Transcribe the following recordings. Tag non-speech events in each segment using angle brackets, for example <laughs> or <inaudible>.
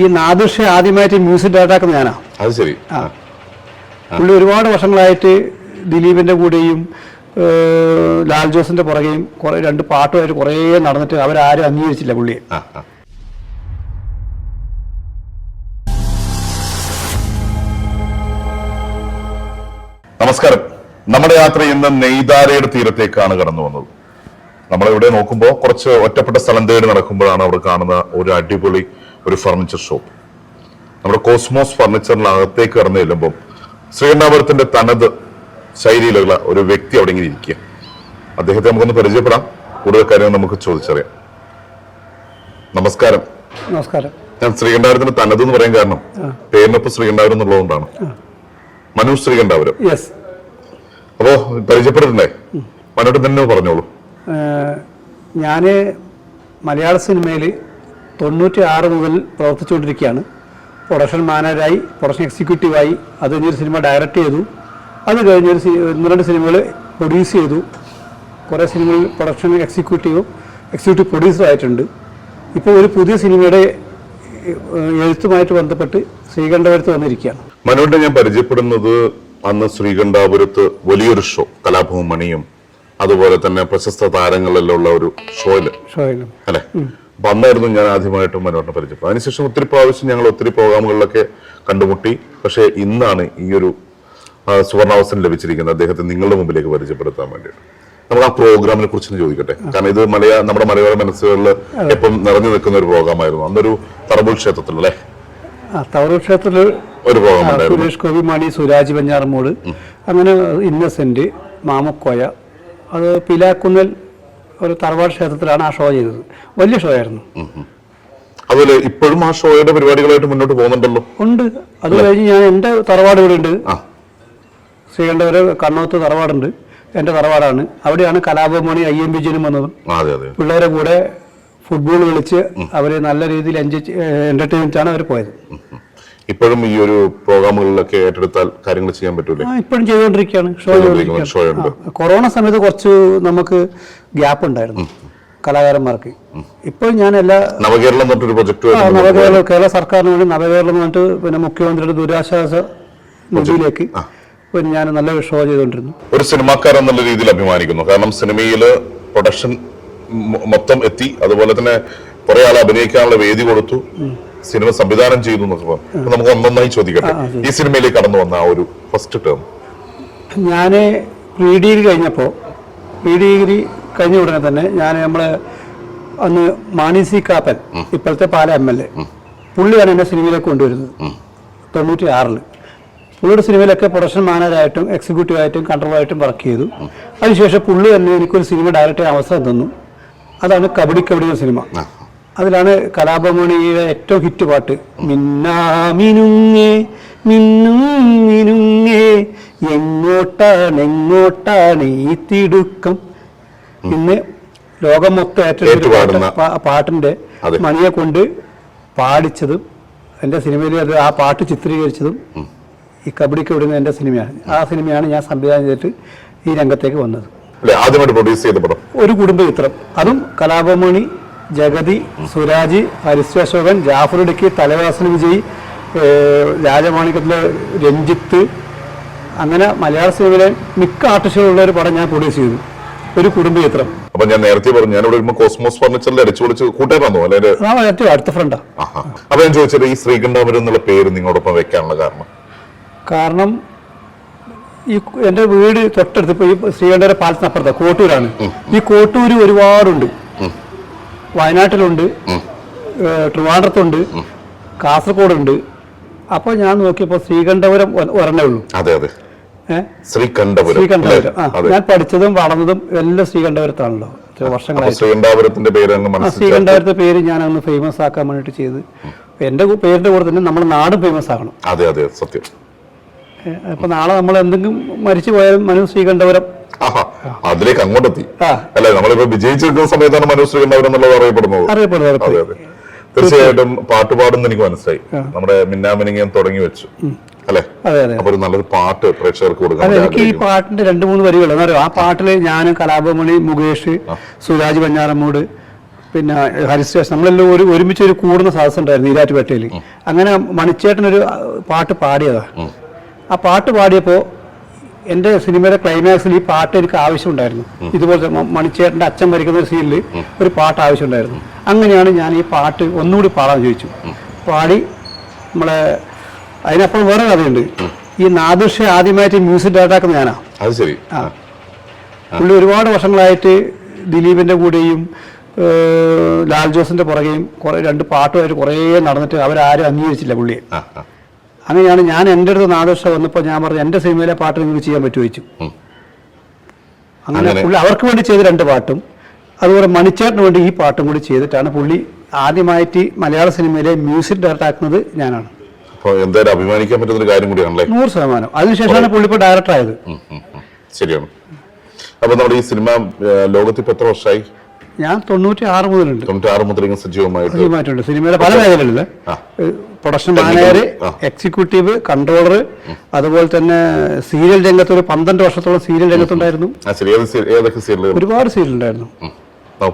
ഈ നാദൃഷ ആദ്യമായിട്ട് music director ഞാനാ. അത് ശരി. ആ. പുള്ളി ഒരുപാട് വർഷങ്ങളായിട്ട് ദിലീപിന്റെ കൂടെയും ലാൽ ജോസിന്റെ പുറകെയും കുറെ രണ്ട് പാട്ടുമായിട്ട് കുറേ നടന്നിട്ട് അവരാരും അംഗീകരിച്ചില്ല പുള്ളിയെ. നമസ്കാരം. നമ്മുടെ യാത്ര ഇന്ന് നെയ്താരയുടെ തീരത്തേക്കാണ് കടന്നു വന്നത്. നമ്മളിവിടെ നോക്കുമ്പോൾ കുറച്ച് ഒറ്റപ്പെട്ട സ്ഥലം തേടി നടക്കുമ്പോഴാണ് അവിടെ കാണുന്ന ഒരു അടിപൊളി ഒരു ഫർണിച്ചർ ഷോപ്പ്. നമ്മുടെ കോസ്മോസ് ഫർണിച്ചറിനകത്തേക്ക് കടന്നു ചെല്ലുമ്പോൾ ശ്രീകണ്ഠാപുരത്തിന്റെ തനത് ശൈലിയിലുള്ള ഒരു വ്യക്തി അവിടെ ഇങ്ങനെ ഇരിക്കുക. അദ്ദേഹത്തെ നമുക്കൊന്ന് പരിചയപ്പെടാം. കൂടുതൽ കാര്യങ്ങൾ നമുക്ക് ചോദിച്ചറിയാം. നമസ്കാരം. നമസ്കാരം. ഞാൻ ശ്രീകണ്ഠാപുരത്തിന്റെ തനത് എന്ന് പറയാൻ കാരണം പേരിനൊപ്പം ശ്രീകണ്ഠാപുരം എന്നുള്ളതുകൊണ്ടാണ്. മനു ശ്രീകണ്ഠാപുരം. അപ്പോ പരിചയപ്പെട്ടിട്ടുണ്ടേ? മനോട്ട് തന്നെ പറഞ്ഞോളൂ. ഞാൻ മലയാള സിനിമയിൽ തൊണ്ണൂറ്റി ആറ് മുതൽ പ്രവർത്തിച്ചുകൊണ്ടിരിക്കുകയാണ്. പ്രൊഡക്ഷൻ മാനേജറായി പ്രൊഡക്ഷൻ എക്സിക്യൂട്ടീവായി അത് കഴിഞ്ഞൊരു സിനിമ ഡയറക്റ്റ് ചെയ്തു. അത് കഴിഞ്ഞൊരു സി- ഒന്ന് രണ്ട് സിനിമകൾ പ്രൊഡ്യൂസ് ചെയ്തു. കുറേ സിനിമകളിൽ പ്രൊഡക്ഷൻ എക്സിക്യൂട്ടീവും എക്സിക്യൂട്ടീവ് പ്രൊഡ്യൂസറും ആയിട്ടുണ്ട്. ഇപ്പോൾ ഒരു പുതിയ സിനിമയുടെ എഴുത്തുമായിട്ട് ബന്ധപ്പെട്ട് ശ്രീകണ്ഠപുരത്ത് വന്നിരിക്കുകയാണ്. മനോട്ട് ഞാൻ പരിചയപ്പെടുന്നത് അന്ന് ശ്രീകണ്ഠാപുരത്ത് വലിയൊരു ഷോ കലാഭവൻ മണിയും അതുപോലെ തന്നെ പ്രശസ്ത താരങ്ങളെല്ലാം ഉള്ള ഒരു ഷോയിൽ. ഷോയിലും. അല്ലെ? അപ്പൊ അന്നായിരുന്നു ഞാൻ ആദ്യമായിട്ട് മനോട്ടിനെ പരിചയപ്പെട്ടത്. അതിനുശേഷം ഒത്തിരി പ്രാവശ്യം ഞങ്ങൾ ഒത്തിരി പ്രോഗ്രാമുകളിലൊക്കെ കണ്ടുമുട്ടി. പക്ഷേ ഇന്നാണ് ഈ ഒരു സുവർണാവസരം ലഭിച്ചിരിക്കുന്നത്. അദ്ദേഹത്തെ നിങ്ങളുടെ മുമ്പിലേക്ക് പരിചയപ്പെടുത്താൻ വേണ്ടിയിട്ട്. നമ്മൾ ആ പ്രോഗ്രാമിനെ കുറിച്ച് ചോദിക്കട്ടെ? കാരണം ഇത് മലയാ നമ്മുടെ മലയാള മനസ്സുകളിൽ എപ്പം നിറഞ്ഞു നിൽക്കുന്ന ഒരു പ്രോഗ്രാമായിരുന്നു. അന്നൊരു തറബുൾ ക്ഷേത്രത്തിൽ അല്ലെ? തവറൂർ ക്ഷേത്രത്തിൽ ഒരു പ്രോഗ്രാം സുരേഷ് ഗോപി മണി സുരാജ് പഞ്ഞാറമ്മൂട് അങ്ങനെ ഇന്നസെന്റ് മാമക്കോയ അത് പിലാക്കുന്നൽ ഒരു തറവാട് ക്ഷേത്രത്തിലാണ് ആ ഷോ ചെയ്തത്. വലിയ ഷോ ആയിരുന്നു. അതുപോലെ ഇപ്പോഴും ആ ഷോയുടെ പരിപാടികളായിട്ട് മുന്നോട്ട് പോകുന്നുണ്ടല്ലോ? ഉണ്ട്. അത് കഴിഞ്ഞ് ഞാൻ എന്റെ തറവാട് ഇവിടെ ഉണ്ട്. ശ്രീകണ്ഠപുര കണ്ണോത്ത് തറവാടുണ്ട്. എന്റെ തറവാടാണ്. അവിടെയാണ് കലാപമണി ഐ എം വിജയനും വന്നതും. പിള്ളേരെ കൂടെ ഫുട്ബോൾ കളിച്ച് അവരെ നല്ല രീതിയിൽ എൻജോയ് ആണ് അവർ പോയത്. ഇപ്പോഴും ഈ ഒരു പ്രോഗ്രാമുകളിലൊക്കെ ഏറ്റെടുത്താൽ കാര്യങ്ങൾ ചെയ്യാൻ പറ്റൂലേ? ഇപ്പോഴും ചെയ്തുകൊണ്ടിരിക്കുകയാണ്. ഷോ കൊറോണ സമയത്ത് കുറച്ച് നമുക്ക് ഗ്യാപ്പ് ഉണ്ടായിരുന്നു കലാകാരന്മാർക്ക്. ഇപ്പോൾ ഞാൻ എല്ലാ നവകേരളം പ്രൊജക്ട് നവകേരള കേരള സർക്കാരിന് വേണ്ടി നവകേരളം എന്ന് പറഞ്ഞിട്ട് പിന്നെ മുഖ്യമന്ത്രിയുടെ ദുരിതാശ്വാസ നിധിയിലേക്ക് ഞാൻ നല്ല ഷോ ചെയ്തുകൊണ്ടിരുന്നു. ഒരു സിനിമാക്കാരൻ എന്നുള്ള രീതിയിൽ അഭിമാനിക്കുന്നു. കാരണം സിനിമയിൽ പ്രൊഡക്ഷൻ മൊത്തം എത്തി. അതുപോലെ തന്നെ കുറെ ആൾ അഭിനയിക്കാനുള്ള വേദി കൊടുത്തു. സിനിമ സംവിധാനം ചെയ്തു എന്നൊക്കെ പറഞ്ഞു. നമുക്ക് ഒന്നൊന്നായി ചോദിക്കട്ടെ. ഈ സിനിമയിലേക്ക് കടന്നു വന്ന ആ ഒരു ഫസ്റ്റ് ടേം ഞാൻ പ്രീ ഡിഗ്രി കഴിഞ്ഞപ്പോൾ പ്രീ ഡിഗ്രി കഴിഞ്ഞ ഉടനെ തന്നെ ഞാൻ നമ്മളെ അന്ന് മാണി സി കാപ്പൻ ഇപ്പോഴത്തെ പാല എം എൽ എ. പുള്ളിയാണ് എന്നെ സിനിമയിലേക്ക് കൊണ്ടുവരുന്നത്. തൊണ്ണൂറ്റി ആറിൽ പുള്ളിയുടെ സിനിമയിലൊക്കെ പ്രൊഡക്ഷൻ മാനേജറായിട്ടും എക്സിക്യൂട്ടീവ് ആയിട്ടും കൺട്രോളായിട്ടും വർക്ക് ചെയ്തു. അതിനുശേഷം പുള്ളി തന്നെ എനിക്കൊരു സിനിമ ഡയറക്റ്റ് ചെയ്യാൻ അവസരം തന്നു. അതാണ് കബഡി കബഡി എന്ന സിനിമ അതിലാണ് കലാപമണിയുടെ ഏറ്റവും ഹിറ്റ് പാട്ട്. മിന്നാമിനുങ്ങേ മിന്നും മിനുങ്ങേ എങ്ങോട്ടാണ് എങ്ങോട്ടാണ് ഈ തിടുക്കം? ഇന്ന് ലോകം മൊത്തം ഏറ്റെടുത്ത പാ- പാട്ടിന്റെ. മണിയെ കൊണ്ട് പാടിച്ചതും എന്റെ സിനിമയിൽ അത് ആ പാട്ട് ചിത്രീകരിച്ചതും ഈ കബഡിക്ക് വിടുന്ന എന്റെ എന്റെ സിനിമയാണ്. ആ സിനിമയാണ് ഞാൻ സംവിധാനം ചെയ്തിട്ട് ഈ രംഗത്തേക്ക് വന്നത്. ആദ്യമായിട്ട് പ്രൊഡ്യൂസ് ചെയ്ത പടം. ഒരു കുടുംബ ചിത്രം അതും കലാപമണി ജഗതി സുരാജി ഹരിശ്വ അശോകൻ ജാഫർ ഇടുക്കി തലവാസന വിജയ് രാജമാണിക്കത്തിലെ രഞ്ജിത്ത്. അങ്ങനെ മലയാള സിനിമയിലെ മിക്ക ആർട്ടിസ്റ്റുകളുള്ള ഒരു പടം ഞാൻ പ്രൊഡ്യൂസ് ചെയ്തു. ഒരു കുടുംബ ചിത്രം. അപ്പൊ ഞാൻ നേരത്തെ പറഞ്ഞു ഞാൻ ഇവിടെ കോസ്മോസ് ഫർണിച്ചറിൽ അടിച്ചു പൊളിച്ച് കൂട്ടുകാരാണോ അല്ലെ? അടുത്ത ഫ്രണ്ടാ അപ്പൊ ഞാൻ ചോദിച്ചത് ഈ ശ്രീകണ്ഠാപുരം എന്നുള്ള പേര് നിങ്ങളോടൊപ്പം വെക്കാനുള്ള കാരണം? കാരണം ഈ എന്റെ വീട് തൊട്ടടുത്ത് ഇപ്പൊ ഈ ശ്രീകണ്ഠപുരം പാലത്തിനപ്പുറത്താണ് കോട്ടൂരാണ്. ഈ കോട്ടൂര് ഒരുപാടുണ്ട്. വയനാട്ടിലുണ്ട് ട്രിവാൻഡ്രത്തുണ്ട് കാസർഗോഡുണ്ട്. അപ്പൊ ഞാൻ നോക്കിയപ്പോ ശ്രീകണ്ഠപുരം ഒരെണ്ണേ ഉള്ളൂ. അതെ അതെ. ശ്രീകണ്ഠപുരം. ഞാൻ പഠിച്ചതും വളർന്നതും എല്ലാം ശ്രീകണ്ഠപുരത്താണല്ലോ. ശ്രീകണ്ഠാപുരത്തിന്റെ പേര് മനസ്സിലാക്കി. ശ്രീകണ്ഠപുരത്തെ പേര് ഞാൻ അന്ന് ഫേമസ് ആക്കാൻ വേണ്ടിട്ട് ചെയ്ത്. എന്റെ പേരിന്റെ കൂടെ തന്നെ നമ്മുടെ നാടും ഫേമസ് ആക്കണം അതെ അതെ സത്യം. അപ്പൊ നാളെ നമ്മൾ എന്തെങ്കിലും മരിച്ചു പോയാലും മനു ശ്രീകണ്ഠപുരം. അതിലേക്ക് അങ്ങോട്ടെത്തി. അല്ലെ നമ്മളിപ്പോ വിജയിച്ചിരിക്കുന്ന സമയത്താണ് മനോജ് ശ്രീകണ്ഠാപുരം എന്നുള്ളത് അറിയപ്പെടുന്നത്. തീർച്ചയായിട്ടും പാട്ട് പാടുന്ന എനിക്ക് മനസ്സിലായി. നമ്മുടെ മിന്നാമിനിങ്ങൻ തുടങ്ങി വെച്ചു. അല്ലെ? അപ്പൊ നല്ലൊരു പാട്ട് പ്രേക്ഷകർക്ക് കൊടുക്കാം എനിക്ക് ഈ പാട്ടിന്റെ രണ്ട് മൂന്ന് വരികൾ ആ പാട്ടിൽ ഞാൻ കലാപമണി മുകേഷ് സുരാജ് പഞ്ഞാറമ്മൂട് പിന്നെ ഹരിസ്റ്റേഷൻ നമ്മളെല്ലാം ഒരു ഒരുമിച്ച് ഒരു കൂടുന്ന സദസ്സ് ഉണ്ടായിരുന്നു ഈരാറ്റുപേട്ടയിൽ അങ്ങനെ മണിച്ചേട്ടനൊരു പാട്ട് പാടിയതാ. ആ പാട്ട് പാടിയപ്പോൾ എന്റെ സിനിമയുടെ ക്ലൈമാക്സിൽ ഈ പാട്ട് എനിക്ക് ആവശ്യമുണ്ടായിരുന്നു. ഇതുപോലെ മണിച്ചേട്ടന്റെ അച്ഛൻ മരിക്കുന്ന ഒരു സീനിൽ ഒരു പാട്ട് ആവശ്യമുണ്ടായിരുന്നു. അങ്ങനെയാണ് ഞാൻ ഈ പാട്ട് ഒന്നുകൂടി പാടാൻ ചോദിച്ചു. പാടി നമ്മളെ അതിനപ്പുറം വേറെ കഥയുണ്ട്. ഈ നാദൃഷ ആദ്യമായിട്ട് മ്യൂസിക് ഡയറക്ടാക്കുന്ന ഞാനാ. അത് ശരി. ആ. പുള്ളി ഒരുപാട് വർഷങ്ങളായിട്ട് ദിലീപിന്റെ കൂടെയും ലാൽ ജോസിന്റെ പുറകെയും കുറെ രണ്ട് പാട്ടുമായിട്ട് കുറേ നടന്നിട്ട് അവരാരും അംഗീകരിച്ചില്ല പുള്ളിയെ. അങ്ങനെയാണ് ഞാൻ എന്റെ അടുത്ത് നാദൃഷ വന്നപ്പോൾ ഞാൻ പറഞ്ഞു എന്റെ സിനിമയിലെ പാട്ട് നിങ്ങൾക്ക് ചെയ്യാൻ പറ്റുമോ ചോദിച്ചു. അങ്ങനെ. പുള്ളി അവർക്ക് വേണ്ടി ചെയ്ത രണ്ട് പാട്ടും അതുപോലെ മണിച്ചേട്ടന് വേണ്ടി ഈ പാട്ടും കൂടി ചെയ്തിട്ടാണ് പുള്ളി ആദ്യമായിട്ട് മലയാള സിനിമയിലെ മ്യൂസിക് ഡയറക്ടർ ആക്കുന്നത് ഞാനാണ്. എന്തായാലും അഭിമാനിക്കാൻ പറ്റുന്ന ഒരു കാര്യം കൂടിയാണല്ലേ? നൂറ് ശതമാനം. അതിനുശേഷമാണ് പുള്ളി ഇപ്പോൾ ഡയറക്ടർ ആയത്. ശരിയാണ്. അപ്പൊ നമ്മുടെ ഈ സിനിമ ലോകത്തിപ്പോ ലോകത്ത് ഇപ്പൊ എത്ര വർഷമായി? ഞാൻ തൊണ്ണൂറ്റി ആറ് മുതലുണ്ട്. തൊണ്ണൂറ്റി ആറ് മുതൽ സജീവമായിട്ട് സജീവമായിട്ടുണ്ട്. സിനിമയുടെ പല മേഖലകളിൽ പ്രൊഡക്ഷൻ മാനേജർ എക്സിക്യൂട്ടീവ് കൺട്രോളർ അതുപോലെ തന്നെ സീരിയൽ രംഗത്ത് ഒരു പന്ത്രണ്ട് വർഷത്തോളം സീരിയൽ രംഗത്തുണ്ടായിരുന്നു. ഒരുപാട് സീരിയൽ ഉണ്ടായിരുന്നു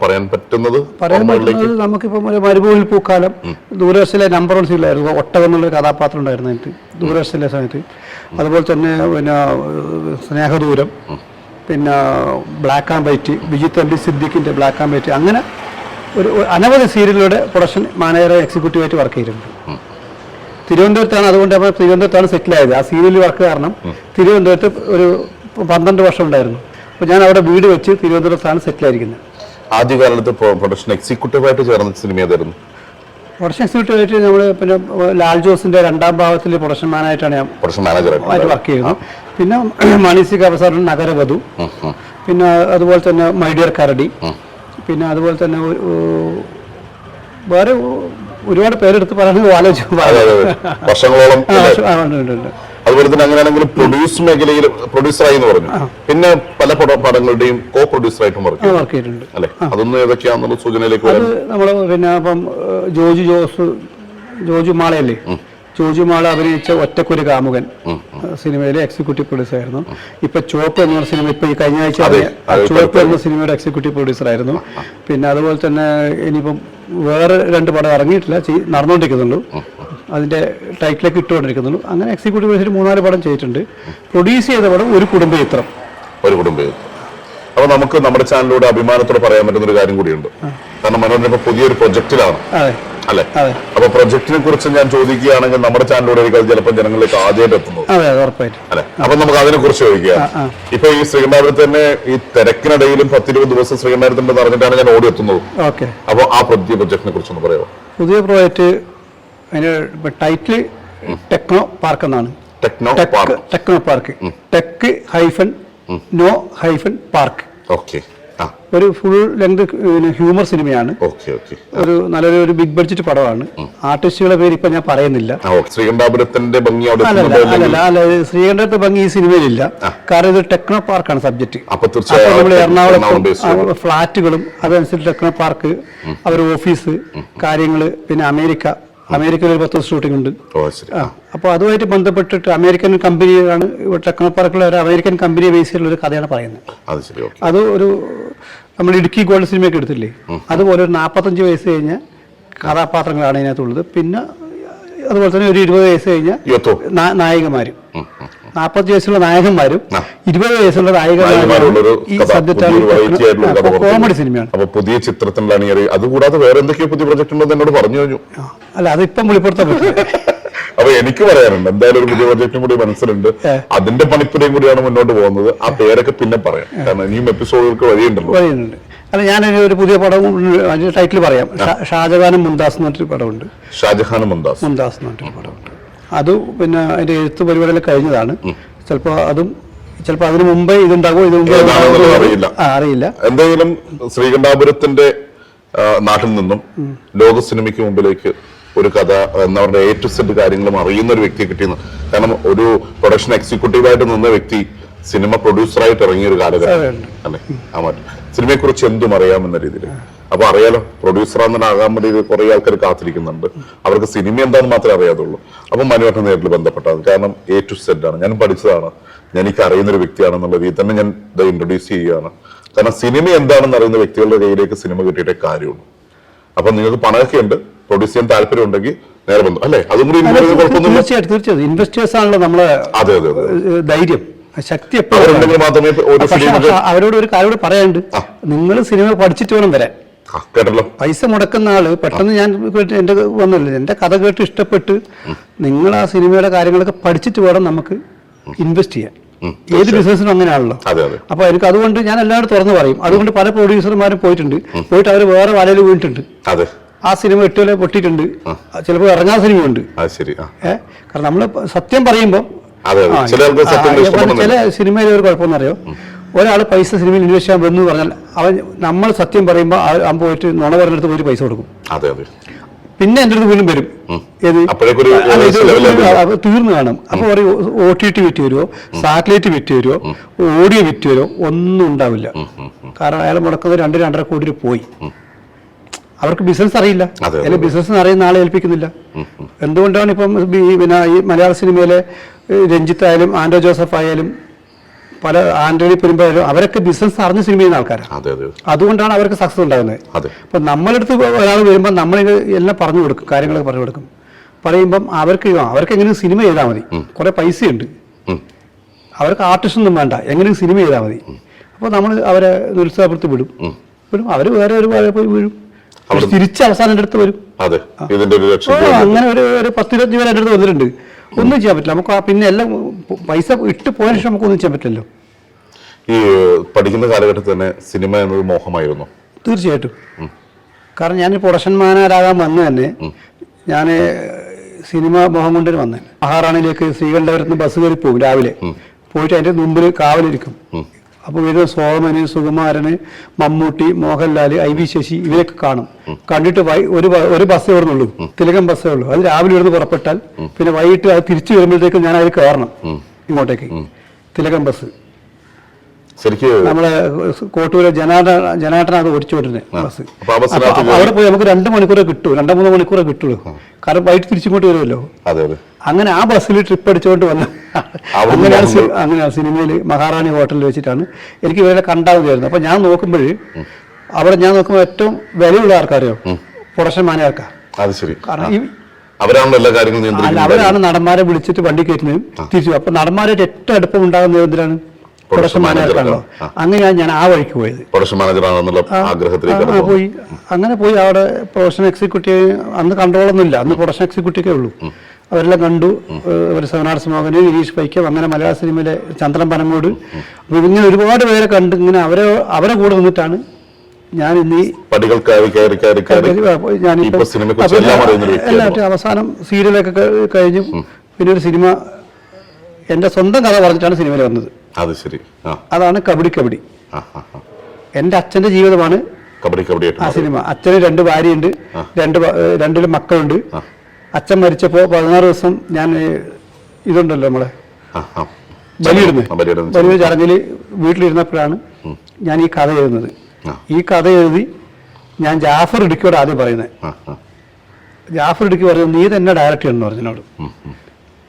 പറയാൻ പറ്റുന്നത് പറയാൻ പറ്റുന്നത് നമുക്കിപ്പം മരുഭൂമിയിൽ പൂക്കാലം. ദൂരദർശനിലെ നമ്പർ വൺ സീരിയലായിരുന്നു ഒട്ടകം എന്നുള്ള കഥാപാത്രം ഉണ്ടായിരുന്നു എനിക്ക്. ദൂരദർശനിലെ സമയത്ത്. അതുപോലെ തന്നെ പിന്നെ സ്നേഹദൂരം. പിന്നെ black and white Vijith Ali സിദ്ദിഖിന്റെ ബ്ലാക്ക് ആൻഡ് വൈറ്റ് അങ്ങനെ ഒരു അനവധി സീരിയലുകളുടെ പ്രൊഡക്ഷൻ മാനേജർ എക്സിക്യൂട്ടീവായിട്ട് വർക്ക് ചെയ്തിട്ടുണ്ട്. തിരുവനന്തപുരത്താണ് അതുകൊണ്ട് നമ്മൾ തിരുവനന്തപുരത്താണ് സെറ്റിൽ ആയത്. ആ സീരിയൽ വർക്ക് കാരണം തിരുവനന്തപുരത്ത് ഒരു പന്ത്രണ്ട് വർഷം ഉണ്ടായിരുന്നു. അപ്പോൾ ഞാൻ അവിടെ വീട് വെച്ച് തിരുവനന്തപുരത്താണ് സെറ്റിൽ ആയിരിക്കുന്നത്. ആദ്യകാലത്ത് പ്രൊഡക്ഷൻ എക്സിക്യൂട്ടീവായിട്ട് ചേർന്ന സിനിമ ഏതായിരുന്നു? പ്രൊഡക്ഷൻ എക്സിക്യൂട്ടീവായിട്ട് നമ്മൾ പിന്നെ ലാൽ ജോസിന്റെ രണ്ടാം ഭാഗത്തിൽ പ്രൊഡക്ഷൻ മാനായിട്ടാണ് ഞാൻ പ്രൊഡക്ഷൻ മാനേജർ ആയിട്ട് വർക്ക് ചെയ്യുന്നത്. പിന്നെ <clears throat> മണിസി സി നഗരവധു. പിന്നെ അതുപോലെ തന്നെ മൈഡിയർ കരടി. പിന്നെ അതുപോലെ തന്നെ വേറെ ഒരുപാട് പേരെടുത്ത് പറയുന്നത് ആലോചിച്ചു. വർഷങ്ങളോളം ഉണ്ട്, ഉണ്ട്. അതുപോലെ തന്നെ അങ്ങനെയാണെങ്കിൽ പ്രൊഡ്യൂസ് മേഖലയിൽ പ്രൊഡ്യൂസറായി എന്ന് പറഞ്ഞു. പിന്നെ പല പട- പടങ്ങളുടെയും കോ പ്രൊഡ്യൂസറായിട്ടും വർക്ക് ചെയ്തിട്ടുണ്ട്. അല്ലെ? അതൊന്നും ഏതൊക്കെയാണെന്നുള്ള സൂചനയിലേക്ക് നമ്മൾ നമ്മൾ പിന്നെ അപ്പം ജോജി ജോസ് ജോജു മാളയല്ലേ? ജോജു മാള അഭിനയിച്ച ഒറ്റക്കൊരു കാമുകൻ സിനിമയിലെ എക്സിക്യൂട്ടീവ് പ്രൊഡ്യൂസർ ആയിരുന്നു. ഇപ്പൊ ചുവപ്പ് എന്ന സിനിമ ഇപ്പൊ ഈ കഴിഞ്ഞ ആഴ്ച ചുവപ്പ് എന്ന സിനിമയുടെ എക്സിക്യൂട്ടീവ് പ്രൊഡ്യൂസർ ആയിരുന്നു. പിന്നെ അതുപോലെ തന്നെ ഇനിയിപ്പം വേറെ രണ്ട് പടം ഇറങ്ങിയിട്ടില്ല നടന്നുകൊണ്ടിരിക്കുന്നുള്ളൂ അതിന്റെ ടൈറ്റിലേക്ക് ഇട്ടുകൊണ്ടിരിക്കുന്നുള്ളൂ. അങ്ങനെ എക്സിക്യൂട്ടീവ് പ്രൊഡ്യൂസർ മൂന്നാൽ പടം ചെയ്തിട്ടുണ്ട്. പ്രൊഡ്യൂസ് ചെയ്ത പടം ഒരു കുടുംബ ചിത്രം ഒരു കുടുംബം അപ്പൊ നമുക്ക് നമ്മുടെ ചാനലിലൂടെ അഭിമാനത്തോടെ പറയാൻ പറ്റുന്ന ഒരു കാര്യം കൂടിയുണ്ട്. കാരണം മനോരമ ഇപ്പൊ പുതിയൊരു പ്രൊജക്റ്റിലാണ് അല്ലെ? അപ്പൊ പ്രൊജക്ടിനെ കുറിച്ച് ഞാൻ ചോദിക്കുകയാണെങ്കിൽ നമ്മുടെ ചാനലിലൂടെ ഒരു കാര്യം ചിലപ്പോൾ ജനങ്ങളിലേക്ക് ആദ്യമായിട്ട് എത്തുന്നത് ഉറപ്പായിട്ടും. അല്ലെ? അപ്പൊ നമുക്ക് അതിനെ കുറിച്ച് ചോദിക്കാം. ആ. ഇപ്പൊ ഈ ശ്രീകണ്ഠാപുരത്ത് തന്നെ ഈ തിരക്കിനിടയിലും പത്തിരുപത് ദിവസം ശ്രീകണ്ഠാപുരത്തിന്റെ നിറഞ്ഞിട്ടാണ് ഞാൻ ഓടി എത്തുന്നത്. അപ്പൊ ആ പുതിയ പ്രൊജക്ടിനെ കുറിച്ച് ഒന്ന് പറയാമോ? പുതിയ പ്രോജക്റ്റ് അതിന്റെ ടൈറ്റിൽ ടെക്നോ പാർക്ക് എന്നാണ്. Techno park techno park tech hyphen no hyphen park okay ഒരു ഫുൾ ലെങ്ത് ഹ്യൂമർ സിനിമയാണ് ഒരു നല്ലൊരു ഒരു ബിഗ് ബഡ്ജറ്റ് പടമാണ്. ആർട്ടിസ്റ്റുകളുടെ പേര് ഇപ്പൊ ഞാൻ പറയുന്നില്ല. ശ്രീകണ്ഠാപുരത്തിന്റെ ഭംഗി അല്ല അല്ല ശ്രീകണ്ഠത്തെ ഭംഗി ഈ സിനിമയിലില്ല. കാരണം ഇത് ടെക്നോ പാർക്കാണ് സബ്ജക്ട് നമ്മൾ എറണാകുളം എറണാകുളത്ത് ഫ്ലാറ്റുകളും അതനുസരിച്ച് ടെക്നോ പാർക്ക് അവരുടെ ഓഫീസ് കാര്യങ്ങൾ പിന്നെ അമേരിക്ക അമേരിക്കയിൽ ഒരു പത്ത് ഷൂട്ടിംഗ് ഉണ്ട്. ആ അപ്പോൾ അതുമായിട്ട് ബന്ധപ്പെട്ടിട്ട് അമേരിക്കൻ കമ്പനിയാണ് ടെക്നോ പാർക്കിലെ ഒരു അമേരിക്കൻ കമ്പനിയെ ബേസ് ചെയ്തുള്ള ഒരു കഥയാണ് പറയുന്നത്. അത് ഒരു നമ്മൾ ഇടുക്കി ഗോൾഡ് സിനിമയൊക്കെ എടുത്തില്ലേ? അതുപോലെ ഒരു നാൽപ്പത്തഞ്ച് വയസ്സ് കഴിഞ്ഞ കഥാപാത്രങ്ങളാണ് ഇതിനകത്തുള്ളത്. പിന്നെ അതുപോലെ തന്നെ ഒരു ഇരുപത് വയസ്സ് കഴിഞ്ഞ നായികമാരും. നാൽപ്പത്തഞ്ച് വയസ്സുള്ള നായകന്മാരും. ഇരുപത് വയസ്സുള്ള നായകന്മാരും ഈ കോമഡി സിനിമയാണ് അപ്പൊ പുതിയ ചിത്രത്തിലാണ് അതുകൂടാതെ വേറെ എന്തൊക്കെയോ പുതിയ പ്രൊജക്ട് ഉണ്ടെന്ന് എന്നോട് പറഞ്ഞു കഴിഞ്ഞു. അല്ല അതിപ്പം വെളിപ്പെടുത്താൻ പറ്റും <laughs> അപ്പൊ എനിക്ക് പറയാനുണ്ട് എന്തായാലും ഒരു പുതിയ പ്രൊജക്ടും കൂടി മനസ്സിലുണ്ട്. അതിന്റെ പണിപ്പുരയും കൂടിയാണ് മുന്നോട്ട് പോകുന്നത്. ആ പേരൊക്കെ പിന്നെ പറയാം. കാരണം ഇനിയും എപ്പിസോഡുകൾക്ക് വഴിയുണ്ടല്ലോ. അല്ല ഞാൻ ഒരു പുതിയ പടം അതിന്റെ ടൈറ്റിൽ പറയാം. ഷാജഹാനും മുംതാസ് എന്ന് പറഞ്ഞൊരു പടമുണ്ട്. ഷാജഹാനും മുന്താസ് മുംതാസ് എന്ന് പറഞ്ഞൊരു പടമുണ്ട്. അത് പിന്നെ അതിന്റെ എഴുത്ത് പരിപാടികൾ കഴിഞ്ഞതാണ്. ചിലപ്പോൾ അതും ചിലപ്പോൾ അതിനു മുമ്പേ ഇതുണ്ടാകുമോ ഇത് മുമ്പേ അറിയില്ല. അറിയില്ല. എന്തെങ്കിലും ശ്രീകണ്ഠാപുരത്തിന്റെ നാട്ടിൽ നിന്നും ലോക സിനിമയ്ക്ക് മുമ്പിലേക്ക് ഒരു കഥ എന്നവരുടെ എ ടു സെഡ് കാര്യങ്ങളും അറിയുന്ന ഒരു വ്യക്തിയെ കിട്ടിയെന്ന്. കാരണം ഒരു പ്രൊഡക്ഷൻ എക്സിക്യൂട്ടീവായിട്ട് നിന്ന വ്യക്തി സിനിമ പ്രൊഡ്യൂസറായിട്ട് ഇറങ്ങിയ ഒരു കാലഘട്ടം. അല്ലെ? ആ മാറ്റം. സിനിമയെ കുറിച്ച് എന്തും അറിയാമെന്ന രീതിയിൽ. അപ്പൊ അറിയാലോ പ്രൊഡ്യൂസർ ആകാൻ വേണ്ടി കുറെ ആൾക്കാർ കാത്തിരിക്കുന്നുണ്ട്. അവർക്ക് സിനിമ എന്താണെന്ന് മാത്രമേ അറിയാതുള്ളൂ. അപ്പൊ മനുവേട്ടൻ നേരിട്ട് ബന്ധപ്പെട്ടത് കാരണം എ ടു സെഡ് ആണ്. ഞാൻ പഠിച്ചതാണ്. ഞാൻ എനിക്ക് അറിയുന്ന ഒരു വ്യക്തിയാണെന്നുള്ള രീതി തന്നെ ഞാൻ ഇത് ഇൻട്രൊഡ്യൂസ് ചെയ്യുകയാണ്. കാരണം സിനിമ എന്താണെന്ന് അറിയുന്ന വ്യക്തികളുടെ കയ്യിലേക്ക് സിനിമ കിട്ടിയിട്ടേ കാര്യമുള്ളൂ. അപ്പൊ നിങ്ങൾക്ക് പണമൊക്കെ ഉണ്ട് പ്രൊഡ്യൂസ് ചെയ്യാൻ താല്പര്യം ഉണ്ടെങ്കിൽ നേരെ ബന്ധം അല്ലേ? അതും കൂടി തീർച്ചയായിട്ടും തീർച്ചയായിട്ടും. ഇൻവെസ്റ്റേഴ്സ് ആണല്ലോ നമ്മളെ അതെ അതെ അതെ. ധൈര്യം. ശക്തി എപ്പോഴും മാത്രമേ അവരോട് ഒരു കാര്യം പറയാനുണ്ട്. നിങ്ങൾ സിനിമ പഠിച്ചിട്ട് വേണം വരാൻ. കേട്ടല്ലോ. പൈസ മുടക്കുന്ന ആൾ പെട്ടെന്ന് ഞാൻ എന്റെ വന്നല്ലോ. എന്റെ കഥ കേട്ട് ഇഷ്ടപ്പെട്ട് നിങ്ങൾ ആ സിനിമയുടെ കാര്യങ്ങളൊക്കെ പഠിച്ചിട്ട് വേണം നമുക്ക് ഇൻവെസ്റ്റ് ചെയ്യാൻ. ഏത് ബിസിനസ്സിനും അങ്ങനെയാണല്ലോ. അപ്പൊ എനിക്ക് അതുകൊണ്ട് ഞാൻ എല്ലാവരും തുറന്നു പറയും. അതുകൊണ്ട് പല പ്രൊഡ്യൂസർമാരും പോയിട്ടുണ്ട്. പോയിട്ട് അവർ വേറെ വലയിൽ വീണിട്ടുണ്ട്. ആ സിനിമ എട്ടുവരെ പൊട്ടിയിട്ടുണ്ട്. ചിലപ്പോൾ ഇറങ്ങാൻ സിനിമയുണ്ട്. ഏഹ് കാരണം നമ്മൾ സത്യം പറയുമ്പോൾ ചില സിനിമയിൽ ഒരു കുഴപ്പമെന്ന് അറിയോ ഒരാൾ പൈസ സിനിമയിൽ ഇൻവെസ്റ്റ് ചെയ്യാൻ വരുന്നു പറഞ്ഞാൽ അവൻ നമ്മൾ സത്യം പറയുമ്പോൾ അവൻ പോയിട്ട് നുണ പറഞ്ഞെടുത്ത് പോയിട്ട് പൈസ കൊടുക്കും. പിന്നെ എന്റെ അടുത്ത് വീണ്ടും വരും. തീർന്നു കാണും. അപ്പൊ പറയും ഒ ടി ടി വിറ്റ് വരുമോ സാറ്റലൈറ്റ് വിറ്റ് വരുമോ ഓഡിയോ വിറ്റ് വരുമോ ഒന്നും ഉണ്ടാവില്ല. കാരണം അയാൾ മുടക്കുന്നത് രണ്ട് രണ്ടര കോടി പോയി. അവർക്ക് ബിസിനസ് അറിയില്ല. അല്ലെങ്കിൽ ബിസിനസ് അറിയുന്ന ആളെ ഏൽപ്പിക്കുന്നില്ല. എന്തുകൊണ്ടാണ് ഇപ്പം ഈ പിന്നെ ഈ മലയാള സിനിമയിലെ ഏഹ്, രഞ്ജിത്ത് ആയാലും ആൻഡോ ജോസഫ് ആയാലും പല ആന്റണി പെരുമ്പായാലും അവരൊക്കെ ബിസിനസ് അറിഞ്ഞ സിനിമ ചെയ്യുന്ന ആൾക്കാരാണ് അതെ അതെ അതുകൊണ്ടാണ് അവർക്ക് സക്സസ് ഉണ്ടാകുന്നത്. അപ്പൊ നമ്മളടുത്ത് ഒരാൾ വരുമ്പോൾ നമ്മൾ എല്ലാം പറഞ്ഞു കൊടുക്കും കാര്യങ്ങളൊക്കെ പറഞ്ഞു കൊടുക്കും. പറയുമ്പം അവർക്ക് അവർക്ക് എങ്ങനെ സിനിമ ചെയ്താൽ മതി. കുറെ പൈസയുണ്ട്. അവർക്ക് ആർട്ടിസ്റ്റ് ഒന്നും വേണ്ട എങ്ങനെ സിനിമ ചെയ്താൽ മതി. അപ്പോൾ നമ്മൾ അവരെ നിരുത്സാഹപ്പെടുത്തി വിടും. വിടും. അവർ വേറെ ഒരു പോയി വീഴും. തിരിച്ച് അവസാനം എന്റെ അടുത്ത് വരും. അതെ ഇതിന്റെ ഒരു അങ്ങനെ ഒരു ഒരു പത്തിരുപത്തി പേര് എന്റെ അടുത്ത് വന്നിട്ടുണ്ട്. ഒന്നും ചെയ്യാൻ പറ്റില്ല. നമുക്ക് പിന്നെ എല്ലാം പൈസ ഇട്ട് പോയതിനു ശേഷം നമുക്ക് ഒന്നും ചെയ്യാൻ പറ്റില്ലല്ലോ. ഈ പഠിക്കുന്ന കാലഘട്ടത്തിൽ തന്നെ സിനിമ എന്നത് മോഹമായിരുന്നു. തീർച്ചയായിട്ടും. കാരണം ഞാൻ പ്രൊഡക്ഷൻ മാനേജരാകാൻ വന്ന് തന്നെ ഞാൻ സിനിമ മോഹം കൊണ്ടു വന്നേ. മഹാറാണിയിലേക്ക് ശ്രീകണ്ഠപുരത്ത് ബസ് കയറി പോകും രാവിലെ പോയിട്ട് അതിന്റെ മുമ്പിൽ കാവലിരിക്കും. അപ്പോൾ വരുന്ന സോമന് സുകുമാരന് മമ്മൂട്ടി മോഹൻലാൽ ഐ വി ശശി ഇവരൊക്കെ കാണും. കണ്ടിട്ട് വൈ ഒരു ഒരു ബസ്സേ വരുന്നുള്ളൂ. തിലകം ബസ്സേ ഉള്ളൂ. അത് രാവിലെ ഇവിടുന്ന് പുറപ്പെട്ടാൽ പിന്നെ വൈകിട്ട് അത് തിരിച്ചു വരുമ്പോഴത്തേക്കും ഞാൻ അതിൽ കയറണം. ഇങ്ങോട്ടേക്ക്. തിലകം ബസ്. ശരിക്ക് നമ്മളെ കോട്ടൂര് ജനാട ജനാട്ടന അത് ഓടിച്ചുകൊണ്ടിരുന്നത് ബസ്. അപ്പൊ ആ അപ്പൊ അവിടെ പോയി നമുക്ക് രണ്ട് മണിക്കൂറേ കിട്ടൂ രണ്ടോ മൂന്നോ മണിക്കൂറേ കിട്ടുള്ളൂ. കാരണം വൈകിട്ട് തിരിച്ചിങ്ങോട്ട് വരുമല്ലോ. അങ്ങനെ ആ ബസ്സിൽ ട്രിപ്പ് അടിച്ചുകൊണ്ട് വന്ന അങ്ങനെയാണ് അങ്ങനെയാണ് സിനിമയിൽ മഹാറാണി ഹോട്ടലിൽ വെച്ചിട്ടാണ്. എനിക്ക് ഇവരെ കണ്ടാവുകയായിരുന്നു. അപ്പൊ ഞാൻ നോക്കുമ്പോൾ അവിടെ ഞാൻ നോക്കുമ്പോൾ ഏറ്റവും വിലയുള്ള ആൾക്കാരെയോ? പ്രൊഡക്ഷൻ മാനേർക്കാ അത് ശരി. കാരണം അവരാണല്ലോ എല്ലാ കാര്യങ്ങളും അവരാണ് നടന്മാരെ വിളിച്ചിട്ട് വണ്ടി കയറ്റുന്നത്. തിരിച്ചു. അപ്പൊ നടന്മാരായിട്ട് ഏറ്റവും അടുപ്പം ഉണ്ടാകുന്നത് എന്തിനാണ്? പ്രൊഡക്ഷൻ അങ്ങനെയാണ് ഞാൻ ആ വഴിക്ക് പോയത്. പ്രൊഡക്ഷൻ ആഗ്രഹത്തിലേക്ക് പോയി. അങ്ങനെ പോയി അവിടെ പ്രൊഡക്ഷൻ എക്സിക്യൂട്ടീവ് അന്ന് കൺട്രോളൊന്നുമില്ല അന്ന് പ്രൊഡക്ഷൻ എക്സിക്യൂട്ടീവേ ഉള്ളൂ. അവരെല്ലാം കണ്ടു. ഒരു സെവനാർ സ്മോകന് ഗിരീഷ് പൈക്കം അങ്ങനെ മലയാള സിനിമയിലെ ചന്ദ്രൻ പനങ്ങോട് അപ്പൊ ഇങ്ങനെ ഒരുപാട് പേരെ കണ്ട് ഇങ്ങനെ അവരെ അവരെ കൂടെ നിന്നിട്ടാണ് ഞാൻ ഇന്ന് പടികൾ ഞാനിപ്പോ അവസാനം സീരിയലൊക്കെ കഴിഞ്ഞു. പിന്നെ ഒരു സിനിമ എന്റെ സ്വന്തം കഥ പറഞ്ഞിട്ടാണ് സിനിമയിൽ വന്നത്. അത് ശരി. അതാണ് കബഡി കബഡി. എന്റെ അച്ഛന്റെ ജീവിതമാണ് കബഡി കബഡി ആ സിനിമ. അച്ഛന് രണ്ട് ഭാര്യയുണ്ട് രണ്ട് രണ്ടിൽ മക്കളുണ്ട്. അച്ഛൻ മരിച്ചപ്പോ പതിനാറ് ദിവസം ഞാൻ ഇതുണ്ടല്ലോ നമ്മളെ. ബലിയിടുന്നത്. ബലിയുടെ ചടങ്ങിൽ വീട്ടിലിരുന്നപ്പോഴാണ് ഞാൻ ഈ കഥ എഴുതുന്നത്. ഈ കഥ എഴുതി ഞാൻ ജാഫർ ഇടുക്കിയോട് ആദ്യം പറയുന്നത്. ജാഫർ ഇടുക്കി പറയുന്നത് നീ തന്നെ ഡയറക്റ്റ് ചെയ്യണമെന്ന് പറഞ്ഞു എന്നോട്.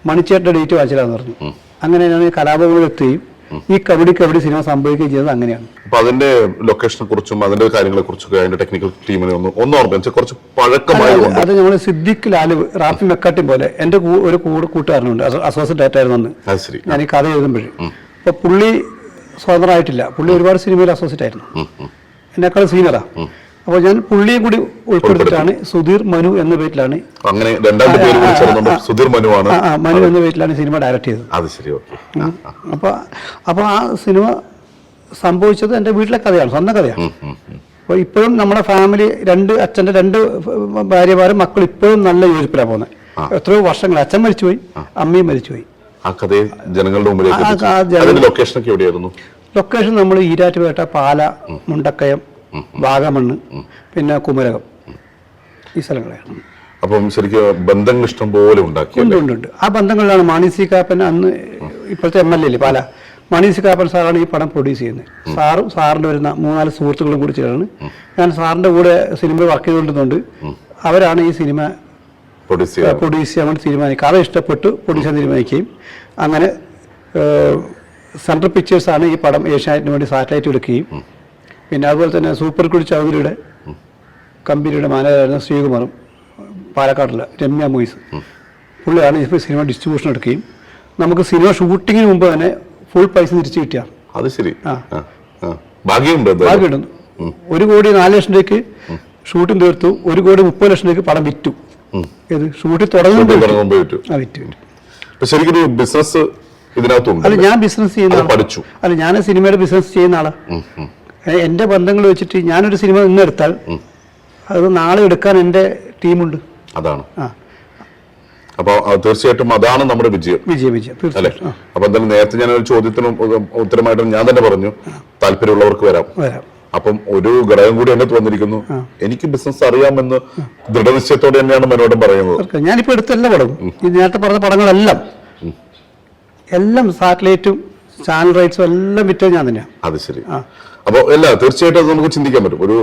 മണിച്ചേട്ടന്റെ ഡേറ്റ് വായിച്ചില്ലാന്ന് പറഞ്ഞു. അങ്ങനെ ഞാൻ കലാഭവനിൽ കലാപങ്ങളിലെത്തുകയും ഈ കബഡി കബഡി സിനിമ സംഭവിക്കുകയും ചെയ്തത് അങ്ങനെയാണ്. അപ്പൊ അതിന്റെ ലൊക്കേഷനെ കുറിച്ചും അതിന്റെ കാര്യങ്ങളെ കുറിച്ചൊക്കെ അതിന്റെ ടെക്നിക്കൽ ടീമിനെ ഒന്ന് ഒന്ന് ഓർമ്മ കുറച്ച് പഴക്കമായതുകൊണ്ട് അത് നമ്മൾ സിദ്ദിഖ് ലാലു റാഫി മെക്കാട്ടി പോലെ എന്റെ ഒരു കൂടെ കൂട്ടുകാരനുണ്ട്. അസോസിയേറ്റ് ആയിട്ടായിരുന്നു അന്ന്. ഞാൻ ഈ കഥ എഴുതുമ്പോഴേ. അപ്പൊ പുള്ളി സ്വതന്ത്രമായിട്ടില്ല. പുള്ളി ഒരുപാട് സിനിമയിൽ അസോസിയേറ്റ് ആയിരുന്നു. എന്നെക്കാളും സീനിയറാ അപ്പോൾ ഞാൻ പുള്ളിയെ കൂടി ഉൾപ്പെടുത്തിയിട്ടാണ് സുധീർ മനു എന്ന പേരിലാണ്. അങ്ങനെ രണ്ടാമത്തെ പേര് കൂടി ചേർന്നുകൊണ്ട് സുധീർ മനുവാണ്. ആ, ആ, മനു എന്ന പേരിലാണ് സിനിമ ഡയറക്റ്റ് ചെയ്തത്. അത് ശരി ഓക്കെ. അപ്പോൾ അപ്പോൾ ആ. സിനിമ സംഭവിച്ചത് എന്റെ വീട്ടിലെ കഥയാണ് സ്വന്തം കഥയാണ്. അപ്പോൾ ഇപ്പോഴും നമ്മുടെ ഫാമിലി രണ്ട് അച്ഛന്റെ രണ്ട് ഭാര്യമാരും മക്കൾ ഇപ്പോഴും നല്ല യോജിപ്പിലാണ് പോകുന്നത്. എത്രയോ വർഷങ്ങൾ അച്ഛൻ മരിച്ചുപോയി അമ്മയും മരിച്ചുപോയി. ആ കഥയെ ജനങ്ങളുടെ മുമ്പിലേക്ക് ആ, എത്തിച്ചു. അതിന്റെ ലൊക്കേഷനൊക്കെ എവിടെയായിരുന്നു? ലൊക്കേഷൻ നമ്മൾ ഈരാറ്റുപേട്ട പാല മുണ്ടക്കയം വാഗമണ്ണ് പിന്നെ കുമരകം. ഈ സ്ഥലങ്ങളാണ് അപ്പം ശരിക്കും ബന്ധങ്ങൾ ഇഷ്ടം പോലെ ഉണ്ടാക്കി ഉണ്ട് ആ ബന്ധങ്ങളിലാണ് മാണി സി കാപ്പൻ അന്ന് ഇപ്പോഴത്തെ M L A Pala. Mani C Kappan സാറാണ് ഈ പടം പ്രൊഡ്യൂസ് ചെയ്യുന്നത്. സാറും സാറിന്റെ വരുന്ന മൂന്നാൽ സുഹൃത്തുക്കളും കൂടി ചേർന്ന് ഞാൻ സാറിന്റെ കൂടെ സിനിമ വർക്ക് ചെയ്തുകൊണ്ടിരുന്നുണ്ട് അവരാണ് ഈ സിനിമ പ്രൊഡ്യൂസ് ചെയ്യാൻ പ്രൊഡ്യൂസ് ചെയ്യാൻ വേണ്ടി തീരുമാനിക്കുക. കഥ ഇഷ്ടപ്പെട്ടു പ്രൊഡ്യൂസ് ചെയ്യാൻ തീരുമാനിക്കുകയും. അങ്ങനെ സെൻട്രൽ പിക്ചേഴ്സാണ് ഈ പടം ഏഷ്യാനെറ്റിന് വേണ്ടി സാറ്റലൈറ്റ് എടുക്കുകയും പിന്നെ അതുപോലെ തന്നെ സൂപ്പർ കുടി ചൗധരിയുടെ കമ്പനിയുടെ മാനേജറായിരുന്ന ശ്രീകുമാറും പാലക്കാട്ടിലെ രമ്യ മൊയ്സ്. പുള്ളിയാണ് ഇപ്പോൾ സിനിമ ഡിസ്ട്രിബ്യൂഷൻ എടുക്കുകയും നമുക്ക് സിനിമ ഷൂട്ടിങ്ങിന് മുമ്പ് തന്നെ ഫുൾ പൈസ തിരിച്ചു കിട്ടിയാണ് അത് ശരി. ഭാഗ്യമുണ്ട് ഒരു കോടി നാല് ലക്ഷം രൂപയ്ക്ക് ഷൂട്ടിംഗ് തീർത്തു. ഒരു കോടി മുപ്പത് ലക്ഷം രൂപയ്ക്ക് പടം വിറ്റു. ഇത് ഷൂട്ടിൽ തുടങ്ങുമ്പോൾ വിറ്റു. ആ വിറ്റു ശരിക്കും ബിസിനസ് ഇതിനകത്തുണ്ട് അല്ല ഞാൻ ബിസിനസ് ചെയ്യുന്ന. പഠിച്ചു. അല്ല ഞാൻ സിനിമയുടെ ബിസിനസ് ചെയ്യുന്ന ആളാ. എ- എന്റെ ബന്ധങ്ങൾ വെച്ചിട്ട് ഞാനൊരു സിനിമ ഇന്ന് എടുത്താൽ അത് നാളെ എടുക്കാൻ എന്റെ ടീമുണ്ട്. അതാണ്. ആ. അപ്പൊ തീർച്ചയായിട്ടും അതാണ് നമ്മുടെ വിജയം. വിജയം വിജയം. അല്ലെ? അപ്പൊ എന്തായാലും നേരത്തെ ഞാൻ ഒരു ചോദ്യത്തിന് ഉത്തരമായിട്ടും ഞാൻ തന്നെ പറഞ്ഞു. താല്പര്യമുള്ളവർക്ക് വരാം. വരാം. അപ്പം ഒരു ഘടകം കൂടി എന്നെ വന്നിരിക്കുന്നു. എനിക്ക് ബിസിനസ് അറിയാമെന്ന് ദൃഢനിശ്ചയത്തോടെ തന്നെയാണ് മനോടം പറയുന്നത്. ഞാനിപ്പോ ഞാനിപ്പോൾ എടുത്ത എല്ലാ പടവും ഈ നേരത്തെ പറഞ്ഞ പടങ്ങളെല്ലാം. എല്ലാം സാറ്റലൈറ്റും ചാനൽ റൈറ്റ്സും എല്ലാം വിറ്റത് ഞാൻ തന്നെയാണ് അത് ശരി. അപ്പൊ അല്ല തീർച്ചയായിട്ടും അത് നമുക്ക് ചിന്തിക്കാൻ പറ്റും. ഒരു